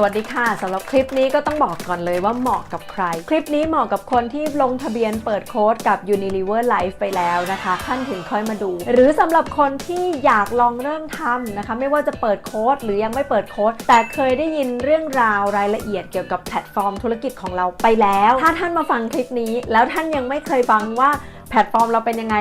สวัสดีค่ะสำหรับคลิปนี้ก็ต้องบอกก่อนเลยว่าเหมาะกับใคร คลิปนี้เหมาะกับคนที่ลงทะเบียนเปิดโค้ดกับ Unilever Life ไปแล้วนะคะท่านถึงค่อยมาดู หรือสำหรับคนที่อยากลองเริ่มทำนะคะ ไม่ว่าจะเปิดโค้ดหรือยังไม่เปิดโค้ดแต่เคยได้ยินเรื่องราวรายละเอียดเกี่ยวกับแพลตฟอร์มธุรกิจของเราไปแล้ว ถ้าท่านมาฟังคลิปนี้ แล้วท่านยังไม่เคยฟังว่าแพลตฟอร์มเราเป็นยังไง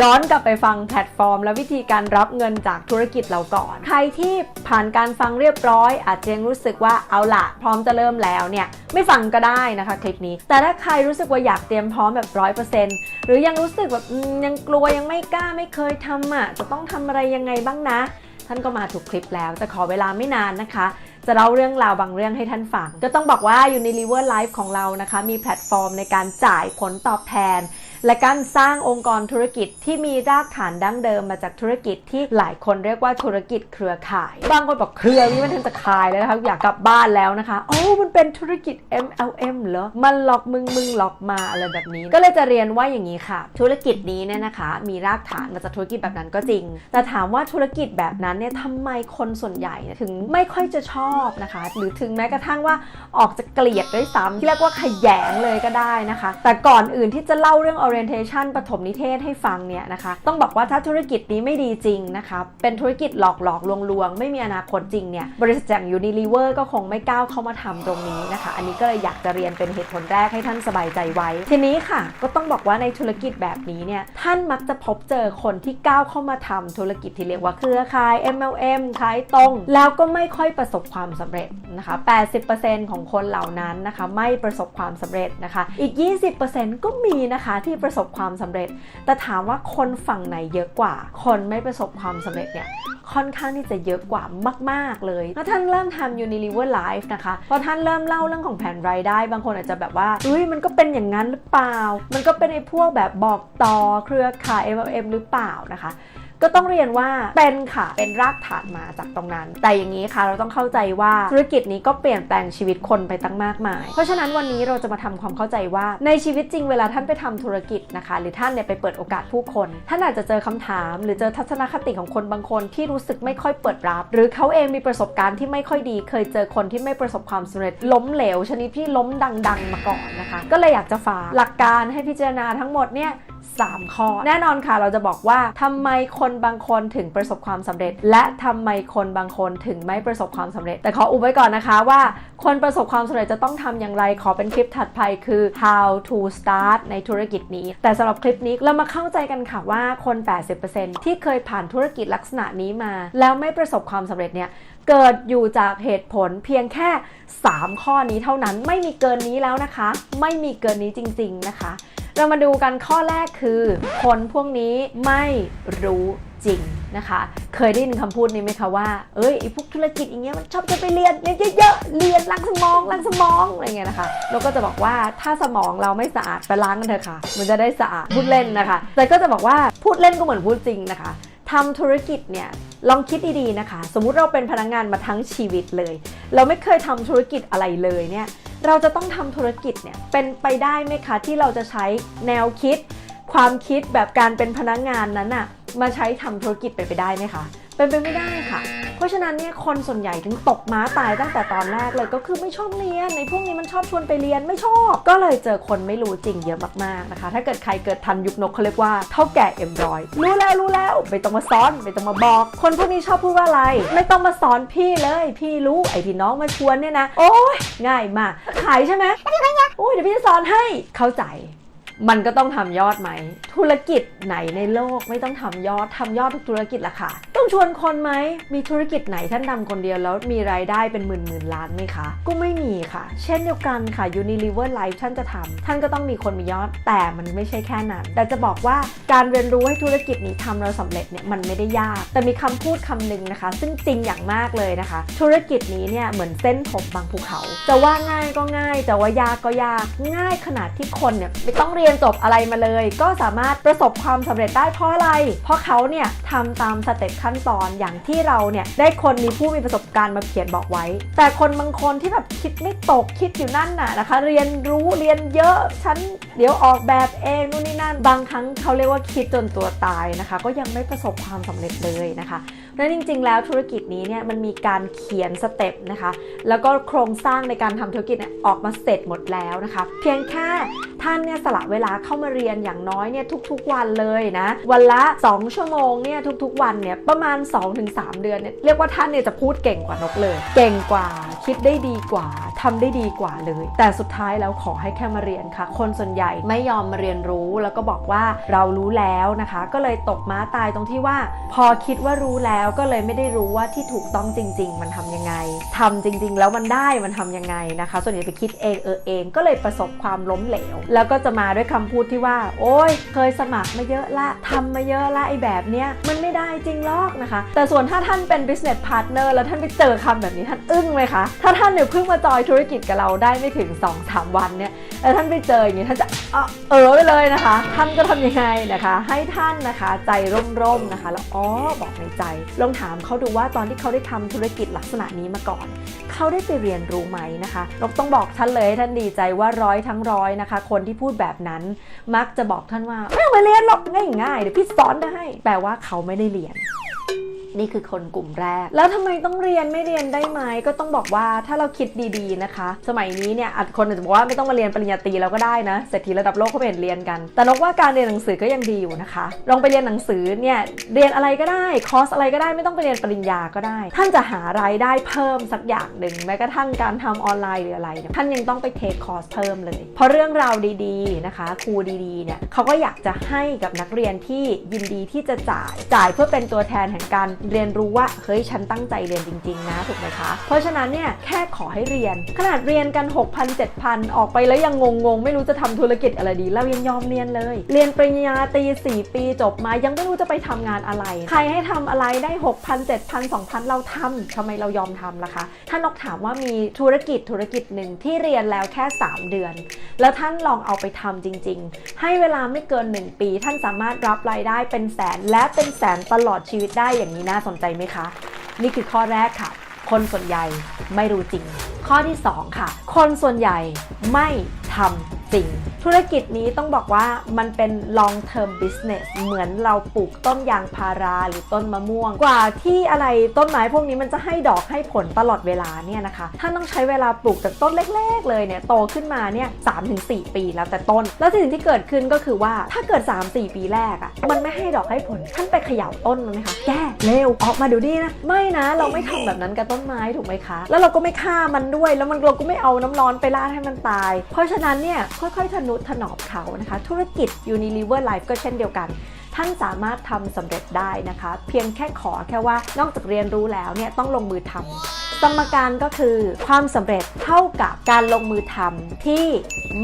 ย้อนกลับไปฟังแพลตฟอร์ม และวิธีการรับเงินจากธุรกิจเราก่อน ใครที่ผ่านการฟังเรียบร้อย อาจจะยังรู้สึกว่าเอาละพร้อมจะเริ่มแล้วเนี่ยไม่ฟังก็ได้นะคะคลิปนี้ แต่ถ้าใครรู้สึกว่าอยากเตรียมพร้อมแบบร้อยเปอร์เซ็นต์หรือยังรู้สึกแบบยังกลัวยังไม่กล้าไม่เคยทำอะจะต้องทำอะไรยังไงบ้างนะ ท่านก็มาถูกคลิปแล้วแต่ขอเวลาไม่นานนะคะจะเล่าเรื่องราวบางเรื่องให้ท่านฟัง ก็ต้องบอกว่า Unilever Life ของเรานะคะ มีแพลตฟอร์มในการจ่ายผลตอบแทน และการสร้างองค์กรธุรกิจที่มีรากฐานดั้งเดิมมาจากธุรกิจที่หลายคนเรียกว่าธุรกิจเครือข่าย บางคนบอกเครือนี้มันทันจะขายแล้วนะคะอยากกลับบ้านแล้วนะคะโอ้มันเป็นธุรกิจ MLM เหรอมันหลอกมึงมึงหลอกมาอะไรแบบนี้ ก็เลยจะเรียนว่าอย่างนี้ค่ะ ธุรกิจนี้เนี่ยนะคะ มีรากฐานมาจากธุรกิจแบบนั้นก็จริง แต่ถามว่าธุรกิจแบบนั้นเนี่ยทำไมคนส่วนใหญ่ถึงไม่ค่อยจะชอบนะคะ หรือถึงแม้กระทั่งว่าออกจะเกลียดด้วยซ้ำที่เรียกว่าขยงเลยก็ได้นะคะ แต่ก่อนอื่นที่จะเล่าเรื่อง orientation ปฐมนิเทศให้ฟังเนี่ยนะคะต้องบอกว่าถ้าธุรกิจนี้ไม่ดีจริงนะคะเป็นธุรกิจหลอกหลอกลวงลวงไม่มีอนาคตจริงเนี่ยบริษัทอย่าง Unilever ก็คงไม่ก้าวเข้ามาทำตรงนี้นะคะ อันนี้ก็เลยอยากจะเรียนเป็นเหตุผลแรกให้ท่านสบายใจไว้ ทีนี้ค่ะ ก็ต้องบอกว่าในธุรกิจแบบนี้เนี่ยท่านมักจะพบเจอคนที่ก้าวเข้ามาทำธุรกิจที่เรียกว่าเครือข่าย MLM ขายตรง แล้วก็ไม่ค่อยประสบความสำเร็จนะคะ 80%ของคนเหล่านั้นนะคะไม่ประสบความสำเร็จนะคะ อีก 20%ก็มีนะคะที่ประสบความสำเร็จ แต่ถามว่าคนฝั่งไหนเยอะกว่า คนไม่ประสบความสำเร็จเนี่ยค่อนข้างที่จะเยอะกว่ามาก ๆ เลยแล้วท่านเริ่มทำ Unilever Life นะคะพอท่านเริ่มเล่าเรื่องของแผนรายได้ บางคนอาจจะแบบว่าเฮ้ยมันก็เป็นอย่างนั้นหรือเปล่า มันก็เป็นไอ้พวกแบบบอกต่อเครือข่าย MLM หรือเปล่านะคะ ก็ต้องเรียนว่าเป็นค่ะ เป็นรากฐานมาจากตรงนั้น แต่อย่างนี้ค่ะเราต้องเข้าใจว่าธุรกิจนี้ก็เปลี่ยนแปลงชีวิตคนไปตั้งมากมาย เพราะฉะนั้นวันนี้เราจะมาทำความเข้าใจว่า ในชีวิตจริงเวลาท่านไปทำธุรกิจนะคะ หรือท่านเนี่ยไปเปิดโอกาสผู้คน ท่านอาจจะเจอคำถาม หรือเจอทัศนคติของคนบางคนที่รู้สึกไม่ค่อยเปิดรับ หรือเขาเองมีประสบการณ์ที่ไม่ค่อยดี เคยเจอคนที่ไม่ประสบความสำเร็จล้มเหลวชนิดที่ล้มดัง ๆ มาก่อนนะคะ ก็เลยอยากจะฝากหลักการให้พิจารณาทั้งหมดเนี่ย 3 ข้อ แน่นอนค่ะเราจะบอกว่าทำไมคนบางคนถึงประสบความสำเร็จ และทำไมคนบางคนถึงไม่ประสบความสำเร็จ แต่ขออุบไว้ก่อนนะคะว่า คนประสบความสำเร็จจะต้องทำอย่างไรขอเป็นคลิปถัดไปคือ how to start ในธุรกิจนี้ แต่สำหรับคลิปนี้เรามาเข้าใจกันค่ะว่าคน 80%ที่เคยผ่านธุรกิจลักษณะนี้มา แล้วไม่ประสบความสำเร็จเนี่ยเกิดอยู่จากเหตุผลเพียงแค่ 3 ข้อนี้เท่านั้นไม่มีเกินนี้แล้วนะคะ ไม่มีเกินนี้จริง ๆ นะคะ เรามาดูกันข้อแรกคือ คนพวกนี้ไม่รู้จริงนะคะ เคยได้ยินคำพูดนี้ไหมคะว่า เอ้ยไอ้พวกธุรกิจอย่างเงี้ยมันชอบจะไปเรียนเยอะๆ เรียนล้างสมองล้างสมองอะไรเงี้ยนะคะ เราก็จะบอกว่าถ้าสมองเราไม่สะอาดไปล้างกันเถอะค่ะ มันจะได้สะอาดพูดเล่นนะคะ แต่ก็จะบอกว่าพูดเล่นก็เหมือนพูดจริงนะคะทำธุรกิจเนี่ยลองคิดดีๆนะคะ สมมุติเราเป็นพนักงานมาทั้งชีวิตเลย เราไม่เคยทำธุรกิจอะไรเลยเนี่ย เราจะต้องทำธุรกิจเนี่ยเป็นไปได้ไหมคะที่เราจะใช้แนวคิด ความคิดแบบการเป็นพนักงานนั้นอะมาใช้ทำธุรกิจไปไปได้ไหมคะ เป็นไปไม่ได้ค่ะ เพราะฉะนั้นเนี่ยคนส่วนใหญ่ถึงตกม้าตายตั้งแต่ตอนแรกเลยก็คือไม่ชอบเรียนในพวกนี้มันชอบชวนไปเรียนไม่ชอบ ก็เลยเจอคนไม่รู้จริงเยอะมากๆนะคะ ถ้าเกิดใครเกิดทันยุคนกเขาเรียกว่าเท่าแก่เอ็มรอยรู้แล้วรู้แล้วไม่ต้องมาสอนไม่ต้องมาบอก คนพวกนี้ชอบพูดว่าอะไร ไม่ต้องมาสอนพี่เลย พี่รู้ไอที่น้องมาชวนเนี่ยนะ โอ้ยง่ายมากขายใช่ไหมโอ้ยเดี๋ยวพี่จะสอนให้เข้าใจ มันก็ต้องทำยอดไหม ธุรกิจไหนในโลกไม่ต้องทำยอดทำยอดทุกธุรกิจละค่ะ ต้องชวนคนไหม มีธุรกิจไหนท่านทำคนเดียวแล้วมีรายได้เป็นหมื่นหมื่นล้านไหมคะ ก็ไม่มีค่ะ เช่นเดียวกันค่ะ Unilever Life ท่านจะทำท่านก็ต้องมีคนมียอด แต่มันไม่ใช่แค่นั้น แต่จะบอกว่าการเรียนรู้ให้ธุรกิจนี้ทำเราสำเร็จเนี่ยมันไม่ได้ยาก แต่มีคำพูดคำหนึ่งนะคะ ซึ่งจริงอย่างมากเลยนะคะ ธุรกิจนี้เนี่ยเหมือนเส้นผมบางภูเขา จะว่าง่ายก็ง่าย จะว่ายากก็ยาก ง่ายขนาดที่คนเนี่ยไม่ต้องเรียนียนจบอะไรมาเลย ก็สามารถประสบความสำเร็จได้เพราะอะไร เพราะเขาเนี่ยทำตามสเต็ปขั้นตอนอย่างที่เราเนี่ยได้คนมีผู้มีประสบการณ์มาเขียนบอกไว้ แต่คนบางคนที่แบบคิดไม่ตกคิดอยู่นั่นน่ะนะคะ เรียนรู้เรียนเยอะฉันเดี๋ยวออกแบบเองนู่นนี่นั่น บางครั้งเขาเรียกว่าคิดจนตัวตายนะคะ ก็ยังไม่ประสบความสำเร็จเลยนะคะ และจริง ๆ แล้วธุรกิจนี้เนี่ยมันมีการเขียนสเต็ปนะคะ แล้วก็โครงสร้างในการทำธุรกิจออกมาเสร็จหมดแล้วนะคะ เพียงแค่ท่านเนี่ยสละเวลาเข้ามาเรียนอย่างน้อยเนี่ยทุกๆวันเลยนะ วันละ 2 ชั่วโมงเนี่ยทุกๆวันเนี่ยประมาณ 2-3 เดือนเนี่ยเรียกว่าท่านเนี่ยจะพูดเก่งกว่านกเลย เก่งกว่าคิดได้ดีกว่า ทำได้ดีกว่าเลย แต่สุดท้ายแล้วขอให้แค่มาเรียนค่ะ คนส่วนใหญ่ไม่ยอมมาเรียนรู้แล้วก็บอกว่าเรารู้แล้วนะคะ ก็เลยตกม้าตายตรงที่ว่า พอคิดว่ารู้แล้วก็เลยไม่ได้รู้ว่าที่ถูกต้องจริง ๆ มันทำยังไงทำจริง ๆ แล้วมันได้มันทำยังไงนะคะ ส่วนใหญ่ไปคิดเองเออเองก็เลยประสบความล้มเหลว แล้วก็จะมาด้วยคำพูดที่ว่า โอ้ยเคยสมัครมาเยอะละทำมาเยอะละไอ้แบบเนี้ยมันไม่ได้จริงหรอกนะคะ แต่ส่วนถ้าท่านเป็น business partner แล้วท่านไปเจอคำแบบนี้ท่านอึ้งไหมคะถ้าท่านเนี่ยเพิ่งมาจอยธุรกิจกับเราได้ไม่ถึง 2-3 วันเนี่ยแล้วท่านไปเจออย่างนี้ท่านจะเออไปเลยนะคะ ท่านก็ทำยังไงนะคะ ให้ท่านนะคะใจร่มๆนะคะ แล้วอ๋อบอกในใจลองถามเขาดูว่าตอนที่เขาได้ทำธุรกิจลักษณะนี้มาก่อนเขาได้ไปเรียนรู้ไหมนะคะนกต้องบอกท่านเลยท่านดีใจว่าร้อยทั้งร้อยนะคะ คนที่พูดแบบนั้นมักจะบอกท่านว่าไม่ต้องไปเรียนหรอกง่ายๆเดี๋ยวพี่สอนได้แปลว่าเขาไม่ได้เรียน นี่คือคนกลุ่มแรก แล้วทำไมต้องเรียนไม่เรียนได้ไหมก็ต้องบอกว่าถ้าเราคิดดีๆนะคะ สมัยนี้เนี่ยอาจคนอาจจะบอกว่าไม่ต้องมาเรียนปริญญาตรีแล้วก็ได้นะเศรษฐีระดับโลกเขาเห็นเรียนกัน แต่นกว่าการเรียนหนังสือก็ยังดีอยู่นะคะ ลองไปเรียนหนังสือเนี่ยเรียนอะไรก็ได้คอร์สอะไรก็ได้ไม่ต้องไปเรียนปริญญาก็ได้ ท่านจะหารายได้เพิ่มสักอย่างหนึ่งแม้กระทั่งการทำออนไลน์หรืออะไรท่านยังต้องไปเทคคอร์สเพิ่มเลย เพราะเรื่องราวดีๆนะคะ ครูดีๆเนี่ยเขาก็อยากจะให้กับนักเรียนที่ยินดีที่จะจ่ายจ่ายเพื่อเป็นตัวแทนแห่งการเรียนรู้ว่าเฮ้ยฉันตั้งใจเรียนจริง ๆ นะถูกไหมคะ เพราะฉะนั้นเนี่ยแค่ขอให้เรียน ขนาดเรียนกัน 6,000 7,000 ออกไปแล้วยังงงๆ ไม่รู้จะทำธุรกิจอะไรดีเรายังยอมเรียนเลย เรียนปริญญาตรี4 ปีจบมายังไม่รู้จะไปทำงานอะไร ใครให้ทำอะไรได้ 6,000 7,000 2,000 เราทำทำไมเรายอมทำล่ะคะ ถ้านกถามว่ามีธุรกิจธุรกิจหนึ่งที่เรียนแล้วแค่ 3 เดือน แล้วท่านลองเอาไปทำจริง ๆ ให้เวลาไม่เกิน 1 ปี ท่านสามารถรับรายได้เป็นแสนและเป็นแสนตลอดชีวิตได้อย่างนี้น่าสนใจไหมคะ นี่คือข้อแรกค่ะ คนส่วนใหญ่ไม่รู้จริง ข้อที่ 2 ค่ะ คนส่วนใหญ่ไม่ทำ จริง ธุรกิจนี้ต้องบอกว่ามันเป็น long term business เหมือนเราปลูกต้นยางพาราหรือต้นมะม่วง กว่าที่อะไรต้นไม้พวกนี้มันจะให้ดอกให้ผลตลอดเวลาเนี่ยนะคะท่านต้องใช้เวลาปลูกจากต้นเล็กๆ เลยเนี่ยโตขึ้นมาเนี่ยสามถึงสี่ปีแล้วแต่ต้น แล้วสิ่งที่เกิดขึ้นก็คือว่าถ้าเกิด 3-4 ปีแรกอะ่ะมันไม่ให้ดอกให้ผลท่านไปเขย่าต้นมันไหมคะแก้เร็วออกมาเดี๋ยวนี้นะไม่นะเราไม่ทำแบบนั้นกับต้นไม้ถูกไหมคะ แล้วเราก็ไม่ฆ่ามันด้วยแล้วมันเราก็ไม่เอาน้ำร้อนไปราดให้มันตาย เพราะฉะนั้นเนี่ยค่อยๆ ทนุถนอมเขานะคะ ธุรกิจ Unilever Life ก็เช่นเดียวกันท่านสามารถทำสำเร็จได้นะคะ เพียงแค่ขอแค่ว่านอกจากเรียนรู้แล้วเนี่ยต้องลงมือทำสมการก็คือความสำเร็จเท่ากับการลงมือทำที่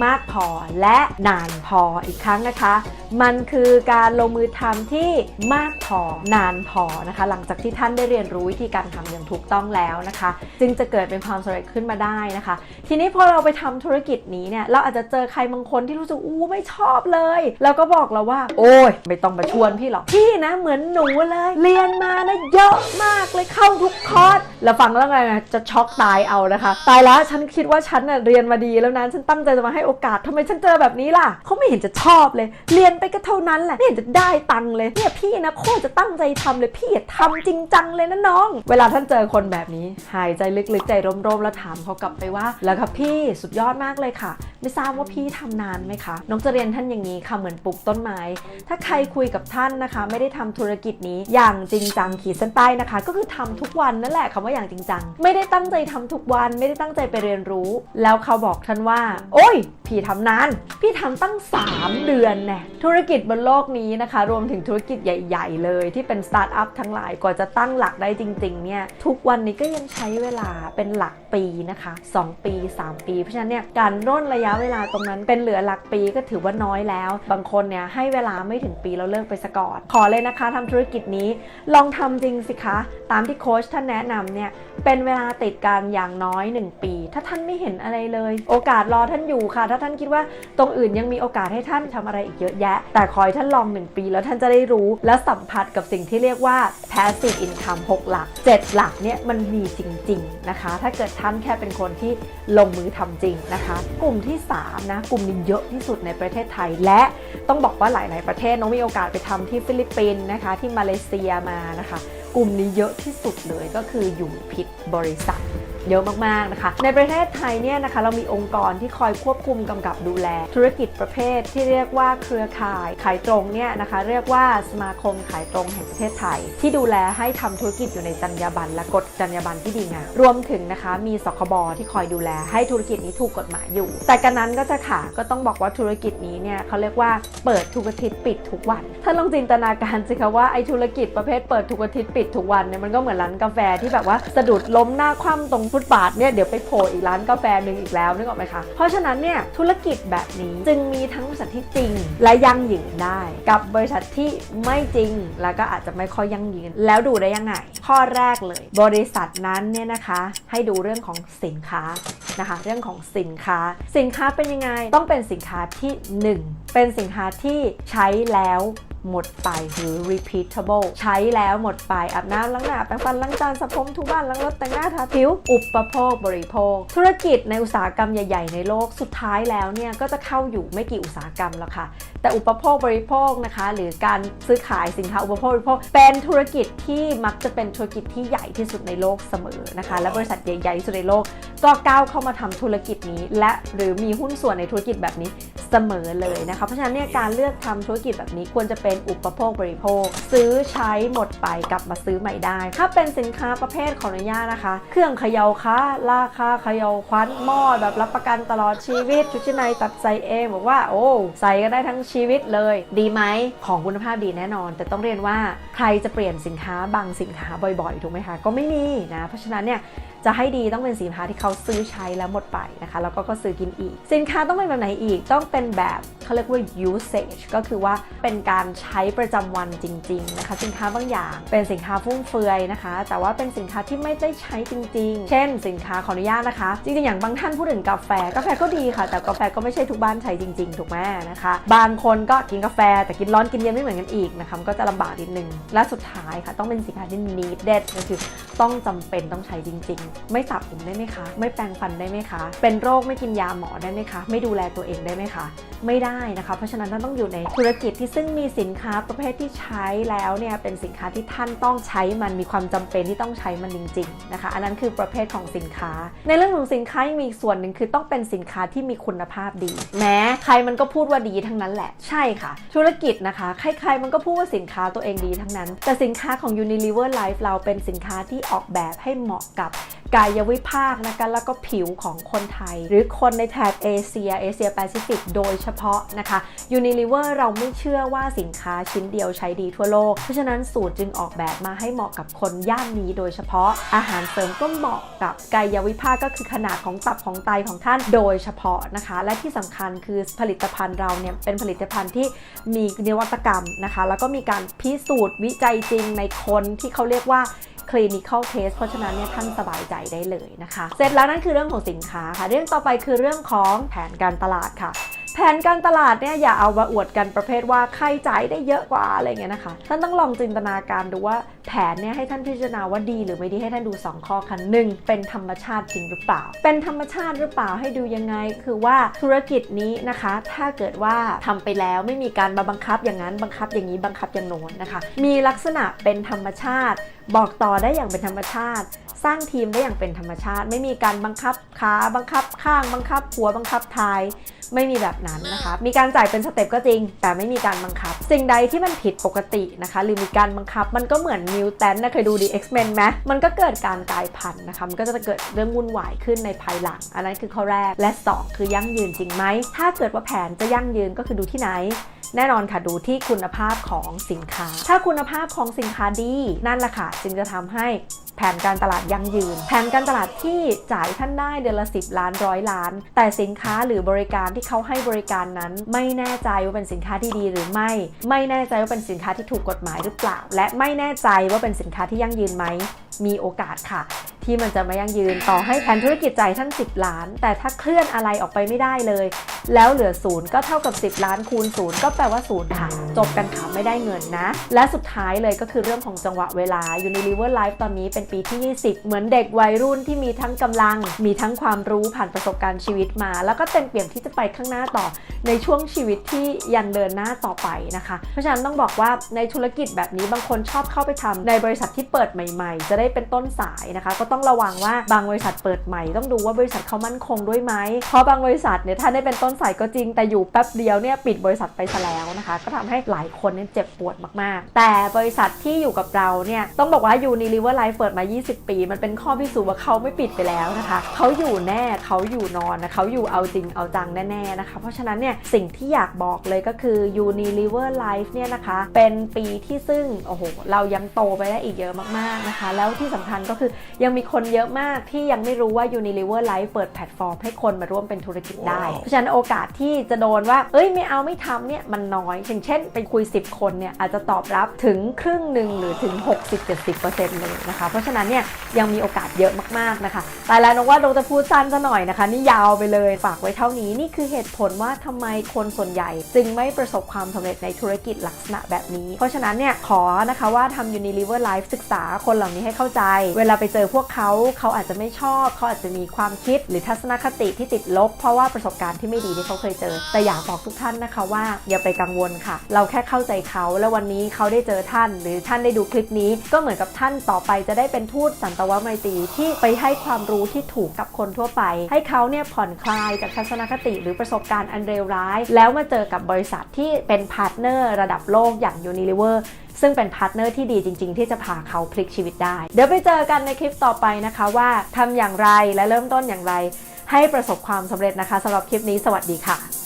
มากพอและนานพออีกครั้งนะคะ มันคือการลงมือทำที่มากพอนานพอนะคะ หลังจากที่ท่านได้เรียนรู้วิธีการทำอย่างถูกต้องแล้วนะคะ จึงจะเกิดเป็นความสำเร็จขึ้นมาได้นะคะ ทีนี้พอเราไปทำธุรกิจนี้เนี่ยเราอาจจะเจอใครบางคนที่รู้สึกอู้ไม่ชอบเลย แล้วก็บอกเราว่า โอ้ยไม่ต้องมาชวนพี่หรอกพี่นะเหมือนหนูเลย เรียนมานะเยอะมากเลยเข้าทุกคอร์สแล้วฟังแล้วไงจะช็อกตายเอานะคะ ตายแล้วฉันคิดว่าฉันน่ะเรียนมาดีแล้วนะฉันตั้งใจจะมาให้โอกาสทำไมฉันเจอแบบนี้ล่ะเขาไม่เห็นจะชอบเลย เรียนไปก็เท่านั้นแหละไม่เห็นจะได้ตังค์เลยเนี่ยพี่นะโคตรจะตั้งใจทำเลยพี่อย่าทำจริงจังเลยนะน้อง เวลาท่านเจอคนแบบนี้ หายใจลึกๆใจร่มๆแล้วถามเขากลับไปว่า แล้วครับพี่สุดยอดมากเลยค่ะ ไม่ทราบว่าพี่ทำนานไหมคะน้องจะเรียนท่านอย่างนี้ค่ะเหมือนปลูกต้นไม้ ถ้าใครคุยกับท่านนะคะ ไม่ได้ทำธุรกิจนี้อย่างจริงจังขีดเส้นใต้นะคะ ก็คือทำทุกวันนั่นแหละคำว่าอย่างจริงจัง ไม่ได้ตั้งใจทำทุกวัน ไม่ได้ตั้งใจไปเรียนรู้ แล้วเขาบอกท่านว่า โอ้ยพี่ทำนาน พี่ทำตั้ง 3 เดือนแน่ธุรกิจบนโลกนี้นะคะ รวมถึงธุรกิจใหญ่ ๆ เลยที่เป็นสตาร์ทอัพทั้งหลายกว่าจะตั้งหลักได้จริง ๆ เนี่ย ทุกวันนี้ก็ยังใช้เวลาเป็นหลักปีนะคะ 2 ปี 3 ปี เพราะฉะนั้นเนี่ยการร่นระยะเวลาตรงนั้นเป็นเหลือหลักปีก็ถือว่าน้อยแล้ว บางคนเนี่ยให้เวลาไม่ถึงปีแล้วเลิกไปซะก่อนขอเลยนะคะทำธุรกิจนี้ลองทำจริงสิคะ ตามที่โค้ชท่านแนะนำเนี่ยเป็นเวลาติดกันอย่างน้อย 1 ปี ถ้าท่านไม่เห็นอะไรเลย โอกาสรอท่านอยู่ค่ะถ้าท่านคิดว่าตรงอื่นยังมีโอกาสให้ท่านทำอะไรอีกเยอะแยะ แต่คอยท่านลอง 1 ปี แล้วท่านจะได้รู้และสัมผัสกับสิ่งที่เรียกว่า passive income 6 หลัก 7 หลักเนี่ยมันมีจริงๆนะคะ ถ้าเกิดท่านแค่เป็นคนที่ลงมือทำจริงนะคะ กลุ่มที่3นะกลุ่มนี้เยอะที่สุดในประเทศไทยและต้องบอกว่าหลาย ๆ ประเทศน้องมีโอกาสไปทำที่ฟิลิปปินส์นะคะ ที่มาเลเซียมานะคะ กลุ่มนี้เยอะที่สุดเลยก็คืออยู่ผิดบริษัท เยอะมากๆนะคะ ในประเทศไทยเนี่ยนะคะเรามีองค์กรที่คอยควบคุมกำกับดูแล ธุรกิจประเภทที่เรียกว่าเครือข่ายขายตรงเนี่ยนะคะเรียกว่าสมาคมขายตรงแห่งประเทศไทย ที่ดูแลให้ทำธุรกิจอยู่ในจรรยาบรรณและกฎจรรยาบรรณที่ดีงามรวมถึงนะคะมีสคบที่คอยดูแลให้ธุรกิจนี้ถูกกฎหมายอยู่ แต่กันนั้นก็จะค่ะก็ต้องบอกว่าธุรกิจนี้เนี่ยเขาเรียกว่าเปิดทุกอาทิตย์ปิดทุกวันถ้าลองจินตนาการสิคะว่าไอ้ธุรกิจประเภทเปิดทุกอาทิตย์ปิดทุกวันเนี่ยมันก็เหมือนร้านกาแฟที่แบบว่าสะดุดล้มหน้าคว่ำตรงฟุตบาทเนี่ยเดี๋ยวไปโผล่อีกร้านกาแฟหนึ่งอีกแล้วนึกออกไหมคะ เพราะฉะนั้นเนี่ยธุรกิจแบบนี้จึงมีทั้งบริษัทที่จริง และยั่งยืนได้ กับบริษัทที่ไม่จริงแล้วก็อาจจะไม่ค่อยยั่งยืน แล้วดูได้ยังไง ข้อแรกเลย บริษัทนั้นเนี่ยนะคะ ให้ดูเรื่องของสินค้านะคะ เรื่องของสินค้า สินค้าเป็นยังไงต้องเป็นสินค้าที่ 1 เป็นสินค้าที่ใช้แล้ว หมดไปหรือ repeatable ใช้แล้วหมดไปอาบน้ำล้างหน้าแปรงฟันล้างจานสระผมถูบ้านล้างรถแต่งหน้าทาผิว อุปโภคบริโภค ธุรกิจในอุตสาหกรรมใหญ่ ๆ ในโลกสุดท้ายแล้วเนี่ยก็จะเข้าอยู่ไม่กี่อุตสาหกรรมแล้วค่ะ แต่อุปโภคบริโภคนะคะ หรือการซื้อขายสินค้าอุปโภคบริโภค เป็นธุรกิจที่มักจะเป็นธุรกิจที่ใหญ่ที่สุดในโลกเสมอนะคะ และบริษัทใหญ่ๆที่สุดในโลก ก็ก้าวเข้ามาทำธุรกิจนี้ และหรือมีหุ้นส่วนในธุรกิจแบบนี้ เสมอเลยนะคะเพราะฉะนั้นเนี่ยการเลือกทำธุรกิจแบบนี้ควรจะเป็นอุปโภคบริโภค ซื้อใช้หมดไปกลับมาซื้อใหม่ได้ ถ้าเป็นสินค้าประเภทขออนุญาตนะคะ เครื่องเขย่าค้าราคาเขย่าควันหม้อแบบรับประกันตลอดชีวิตชุดชั้นในตัดใส่เองบอกว่า โอ้ใส่ก็ได้ทั้งชีวิตเลย ดีไหมของคุณภาพดีแน่นอน แต่ต้องเรียนว่าใครจะเปลี่ยนสินค้าบางสินค้าบ่อยๆ ถูกไหมคะก็ไม่มีนะเพราะฉะนั้นเนี่ย จะให้ดีต้องเป็นสินค้าที่เขาซื้อใช้แล้วหมดไปนะคะแล้วก็ก็ซื้อกินอีก สินค้าต้องเป็นแบบไหนอีกต้องเป็นแบบเขาเรียกว่า usage ก็คือว่าเป็นการใช้ประจำวันจริง ๆ นะคะ สินค้าบางอย่าง เป็นสินค้าฟุ่มเฟือยนะคะ แต่ว่าเป็นสินค้าที่ไม่ได้ใช้จริง ๆ เช่น สินค้าขออนุญาตนะคะ จริง ๆ อย่างบางท่านพูดถึงกาแฟกาแฟก็ดีค่ะ แต่กาแฟก็ไม่ใช่ทุกบ้านใช้จริง ๆ ถูกไหมนะคะ บางคนก็กินกาแฟแต่กินร้อนกินเย็นไม่เหมือนกันอีกนะคะก็จะลำบากนิดนึงและสุดท้ายค่ะต้องเป็นสินค้าที่ needed ก็คือต้องจำเป็นต้องใช้จริง ๆไม่สระผมได้ไหมคะ ไม่แปรงฟันได้ไหมคะ เป็นโรคไม่กินยาหมอได้ไหมคะ ไม่ดูแลตัวเองได้ไหมคะ ไม่ได้นะคะ เพราะฉะนั้นท่านต้องอยู่ในธุรกิจที่ซึ่งมีสินค้าประเภทที่ใช้แล้วเนี่ยเป็นสินค้าที่ท่านต้องใช้มันมีความจำเป็นที่ต้องใช้มันจริงๆนะคะ อันนั้นคือประเภทของสินค้า ในเรื่องของสินค้ายังมีส่วนหนึ่งคือต้องเป็นสินค้าที่มีคุณภาพดี แม้ใครมันก็พูดว่าดีทั้งนั้นแหละ ใช่ค่ะ ธุรกิจนะคะใครๆมันก็พูดว่าสินค้าตัวเองดีทั้งนั้น แต่สินค้าของ Unilever Life เราเป็นสินค้าที่ออกแบบให้เหมาะกับ กายวิภาคนะคะแล้วก็ผิวของคนไทย หรือคนในแถบเอเชียเอเชียแปซิฟิกโดยเฉพาะนะคะ Unilever เราไม่เชื่อว่าสินค้าชิ้นเดียวใช้ดีทั่วโลก เพราะฉะนั้นสูตรจึงออกแบบมาให้เหมาะกับคนย่านนี้โดยเฉพาะอาหารเสริมก็เหมาะกับกายวิภาคก็คือขนาดของตับของไตของท่านโดยเฉพาะนะคะ และที่สำคัญคือผลิตภัณฑ์เราเนี่ยเป็นผลิตภัณฑ์ที่มีนวัตกรรมนะคะ แล้วก็มีการพิสูจน์วิจัยจริงในคนที่เขาเรียกว่า clinical test เพราะฉะนั้นเนี่ยท่านสบายใจได้เลยนะคะ เสร็จแล้วนั่นคือเรื่องของสินค้าค่ะ เรื่องต่อไปคือเรื่องของแผนการตลาดค่ะ แผนการตลาดเนี่ยอย่าเอามาอวดกันประเภทว่าใครจ่ายได้เยอะกว่าอะไรเงี้ยนะคะ ท่านต้องลองจินตนาการดูว่าแผนเนี่ยให้ท่านพิจารณาว่าดีหรือไม่ดีให้ท่านดู 2 ข้อค่ะหนึ่งเป็นธรรมชาติจริงหรือเปล่า เป็นธรรมชาติหรือเปล่าให้ดูยังไง คือว่าธุรกิจนี้นะคะ ถ้าเกิดว่าทำไปแล้วไม่มีการมาบังคับอย่างนั้นบังคับอย่างนี้บังคับอย่างโน้นนะคะ มีลักษณะเป็นธรรมชาติ บอกต่อได้อย่างเป็นธรรมชาติ สร้างทีมได้อย่างเป็นธรรมชาติ ไม่มีการบังคับขาบังคับข้างบังคับหัวบังคับท้าย ไม่มีแบบนั้นนะคะ มีการจ่ายเป็นสเต็ปก็จริง แต่ไม่มีการบังคับ สิ่งใดที่มันผิดปกตินะคะ หรือมีการบังคับมันก็เหมือนมิวแตนนะเคยดูดี X-Men ไหมมันก็เกิดการกลายพันธุ์นะคะมันก็จะเกิดเรื่องวุ่นวายขึ้นในภายหลัง อันนั้นคือข้อแรกและ 2 คือยั่งยืนจริงไหมถ้าเกิดว่าแผนจะยั่งยืนก็คือดูที่ไหนแน่นอนค่ะดูที่คุณภาพของสินค้า ถ้าคุณภาพของสินค้าดีนั่นแหละค่ะจึงจะทำให้แผนการตลาดยั่งยืน แผนการตลาดที่จ่ายท่านได้เดือนละ 10 ล้านร้อยล้าน แต่สินค้าหรือบริการที่เขาให้บริการนั้น ไม่แน่ใจว่าเป็นสินค้าที่ดีหรือไม่ ไม่แน่ใจว่าเป็นสินค้าที่ถูกกฎหมายหรือเปล่า และไม่แน่ใจว่าเป็นสินค้าที่ยั่งยืนไหมมีโอกาสค่ะ ที่มันจะไม่ยั่งยืนต่อให้แผนธุรกิจจ่ายท่าน 10 ล้าน แต่ถ้าเคลื่อนอะไรออกไปไม่ได้เลย แล้วเหลือศูนย์ก็เท่ากับ 10 ล้านคูณศูนย์ก็แปลว่าศูนย์ค่ะ จบกันค่ะไม่ได้เงินนะ และสุดท้ายเลยก็คือเรื่องของจังหวะเวลา Unilever Life ตอนนี้เป็นปีที่ 20 เหมือนเด็กวัยรุ่นที่มีทั้งกำลัง มีทั้งความรู้ผ่านประสบการณ์ชีวิตมา แล้วก็เต็มเปี่ยมที่จะไปข้างหน้าต่อ ในช่วงชีวิตที่ยังเดินหน้าต่อไปนะคะ เพราะฉะนั้นต้องบอกว่าในธุรกิจแบบนี้บางคนชอบเข้าไปทำในบริษัทที่เปิดใหม่ ๆ จะได้เป็นต้นสายนะคะก็ต้องระวังว่าบางบริษัทเปิดใหม่ต้องดูว่าบริษัทเขามั่นคงด้วยไหมเพราะบางบริษัทเนี่ยถ้าได้เป็นต้นสายก็จริงแต่อยู่แป๊บเดียวเนี่ยปิดบริษัทไปซะแล้วนะคะ ก็ทำให้หลายคนเนี่ยเจ็บปวดมากๆ แต่บริษัทที่อยู่กับเราเนี่ยต้องบอกว่า Unilever Life เปิดมา 20 ปี มันเป็นข้อพิสูจน์ว่าเขาไม่ปิดไปแล้วนะคะเขาอยู่แน่เขาอยู่นอนนะเขาอยู่เอาจริงเอาจังแน่ๆนะคะ เพราะฉะนั้นเนี่ยสิ่งที่อยากบอกเลยก็คือ Unilever Life เนี่ยนะคะเป็นปีที่ซึ่งโอ้โหเรายังโตไปได้อีกเยอะมากๆนะคะ แล้วที่สำคัญก็คือยังมีคนเยอะมากที่ยังไม่รู้ว่า Unilever Life เปิดแพลตฟอร์มให้คนมาร่วมเป็นธุรกิจได้ เพราะฉะนั้นโอกาสที่จะโดนว่า เอ้ยไม่เอาไม่ทำเนี่ยมันน้อยอย่างเช่นไปคุย 10 คนเนี่ยอาจจะตอบรับถึงครึ่งหนึ่งหรือถึง 60-70%เลยนะคะ เพราะฉะนั้นเนี่ยยังมีโอกาสเยอะมากๆนะคะแต่แล้วนกว่าเราจะพูดสั้นซะหน่อยนะคะนี่ยาวไปเลยฝากไว้เท่านี้นี่คือเหตุผลว่าทำไมคนส่วนใหญ่ จึงไม่ประสบความสำเร็จในธุรกิจลักษณะแบบนี้ เพราะฉะนั้นเนี่ยขอนะคะว่าทำ Unilever Life ศึกษาคนเหล่านี้ให้เข้าใจ เวลาไปเจอพวกเขาเขาอาจจะไม่ชอบ เขาอาจจะมีความคิดหรือทัศนคติที่ติดลบ เพราะว่าประสบการณ์ที่ไม่ดีที่เขาเคยเจอ แต่อยากบอกทุกท่านนะคะว่าอย่าไปกังวลค่ะ เราแค่เข้าใจเขาแล้ววันนี้เขาได้เจอท่าน หรือท่านได้ดูคลิปนี้ ก็เหมือนกับท่านต่อไปจะได้เป็นทูตสันตวไมตรีที่ไปให้ความรู้ที่ถูกกับคนทั่วไป ให้เขาเนี่ยผ่อนคลายจากทัศนคติหรือประสบการณ์อันเลวร้าย แล้วมาเจอกับบริษัทที่เป็นพาร์ทเนอร์ระดับโลกอย่าง Unilever ซึ่งเป็นพาร์ทเนอร์ที่ดีจริง ๆ ที่จะพาเขาพลิกชีวิตได้ เดี๋ยวไปเจอกันในคลิปต่อไปนะคะว่าทำอย่างไรและเริ่มต้นอย่างไร ให้ประสบความสำเร็จนะคะสำหรับคลิปนี้สวัสดีค่ะ